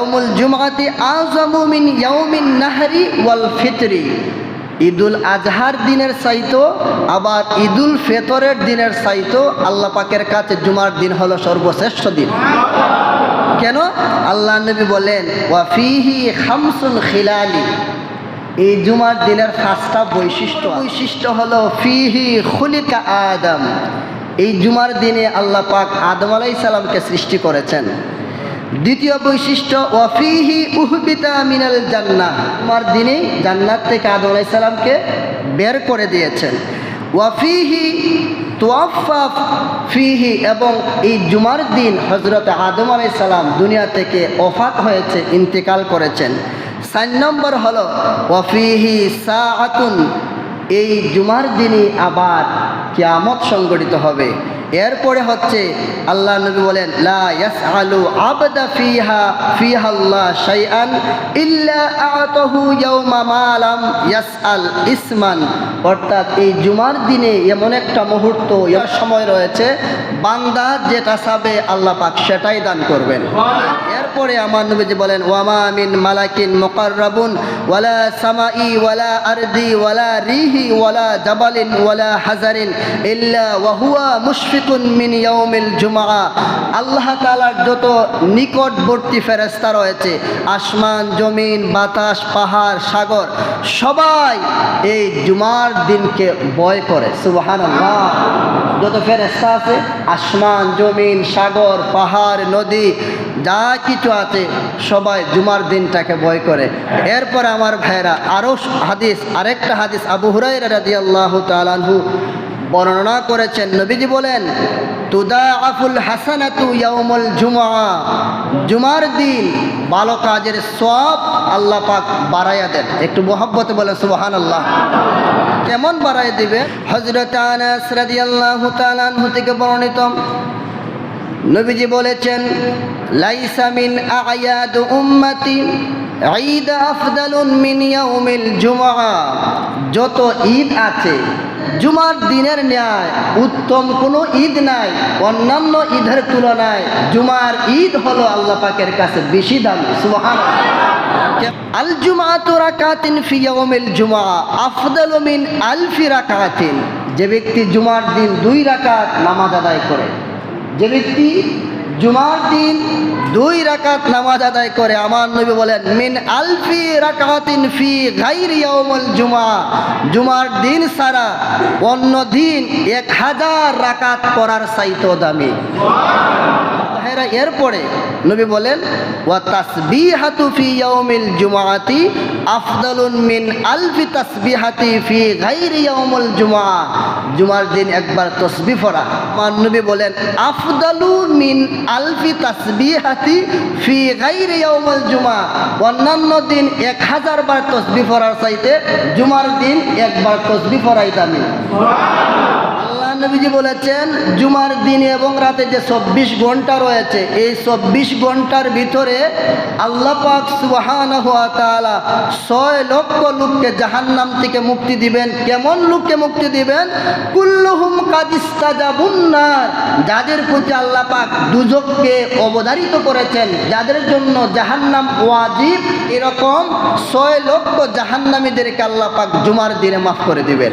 ইয়াউমুল জুমাতি আযমু মিন ইয়াউমিন নাহরি ওয়াল ফিতরি। ঈদুল আজহার দিনের চাইতো, আবার ঈদুল ফেতরের দিনের চাইতো, আল্লাহ পাকের কাছে জুমার দিন হলো সর্বশ্রেষ্ঠ দিন। কেন? আল্লাহ নবী বলেন ওয়াফিহি খামসুন খিলালি। এই জুমার দিনের পাঁচটা বৈশিষ্ট্য বৈশিষ্ট্য হলো, ফিহি খুলিকা আদম। এই জুমার দিনে আল্লাহ পাক আদম আলাই সালামকে সৃষ্টি করেছেন। দ্বিতীয় বৈশিষ্ট্য, ওয়াফিহি উহবিতা মিনাল জান্নাহ। জুমার দিনে জান্নাত থেকে আদম আলাই সালামকে বের করে দিয়েছেন। ওয়াফিহি তোয়াফা ফিহি এবং এই জুমার দিন হজরত আদম আলাই সালাম দুনিয়া থেকে অফাত হয়েছে, ইন্তেকাল করেছেন। সাত নম্বর হল, ওয়াফিহি সাআতুন। এই জুমার দিনই আবার কিয়ামত সংগঠিত হবে। এরপরে হচ্ছে আল্লাহ নবী বলেন, লা আবদা ফিহা ইল্লা ইসমান। অর্থাৎ এই জুমার দিনে এমন একটা মুহূর্ত সময় রয়েছে বান্দা যেটা চাবে আল্লাহ পাক সেটাই দান করবেন। এরপরে আমার নবীজি বলেন, ওয়ামা মিন মালাকিন মুকাররাবুন, ওয়ালা সামাই, ওয়ালা আরদি, ওয়ালা রিহি, ওয়ালা জাবালিন, ওয়ালা হাজারিন, ইল্লা ওয়াহুয়া মুশফিকুন মিন ইয়াউমিল জুমআ। আল্লাহ তাআলার যত নিকটবর্তী ফেরেশতা রয়েছে, আসমান, জমিন, বাতাস, পাহাড়, সাগর, সবাই এই জুমার দিনকে ভয় করে। সুবহানাল্লাহ। যত ফেরেশতা আছে আসমান, জমিন, সাগর, পাহাড়, নদী, যা কিছু আছে, সবাই জুমার দিনটাকে বয় করে। এরপর আমার ভাইরা আরও হাদিস, আরেকটা হাদিস, আবু হুরাই রাজি আল্লাহ তালানহু বর্ণনা করেছেন নবীজি বলেন তুদা আফুল হাসানাতু ইয়াউমুল জুমা জুমার দিন ভালো কাজের সব আল্লাহ পাক বাড়াইয়া দেন। একটু মোহব্বতে বলে সুবহান আল্লাহ কেমন বাড়াই দিবে? হজরত আনাস রাদিয়াল্লাহু তাআলা থেকে বর্ণিত। নবীজি বলেছেন, লাইসা মিন আয়াদ উম্মতি, ঈদ আফদালুন মিন ইয়াউমিল জুমআ। যত ঈদ আছে জুমার দিনের ন্যায় উত্তম কোনো ঈদ নাই, অন্যান্য ঈদের তুলনায় জুমার ঈদ হলো আল্লাহ পাকের কাছে বেশি দাম সুহান আল জুমাতু রাকাতিন জুমআ আফদালু মিন আলফি রাকাতিন। যে ব্যক্তি জুমার দিন দুই রাকাত নামাজ আদায় করে, যে ব্যক্তি জুমার দিন দুই রাকাত নামাজ আদায় করে। আমার নবী বলেন, মিন আলফি রাকাতিন ফি গাইর ইয়াউমুল জুমা। জুমার দিন সারা অন্য দিন এক হাজার রাকাত পড়ার চাইতো দামি। ভাইরা এরপরে নবী বলেন, ওয়া তাসবিহাতু ফি ইয়াউমিল জুমাআতি আফদালুন মিন আলফি তাসবিহাতি ফি গাইরি জুমআ। জুমার দিন একবার তসবিহ পড়া। আমার বলেন, আফদালু মিন আলফি তাসবিহাতি ফি গাইরি জুমআ। অন্যান্য দিন এক হাজার বার তসবিহ পড়ার চাইতে জুমার দিন একবার তসবিহ পড়াই দামি নবীজি বলেছেন, জুমার দিন এবং রাতে যে চব্বিশ ঘণ্টা রয়েছে, এই চব্বিশ ঘণ্টার ভিতরে আল্লাহ পাক সুবাহান হওয়া তালা ছয় লক্ষ লোককে জাহান্নাম থেকে মুক্তি দিবেন। কেমন লোককে মুক্তি দিবেন? কুল্লুহুম কাদিস্তা কাদিস্তাজাবুন্নার যাদের প্রতি আল্লাহ পাক দুজককে অবধারিত করেছেন, যাদের জন্য জাহান্নাম ওয়াজিব, এরকম ছয় লক্ষ জাহান্নামীদেরকে আল্লাহ পাক জুমার দিনে মাফ করে দিবেন।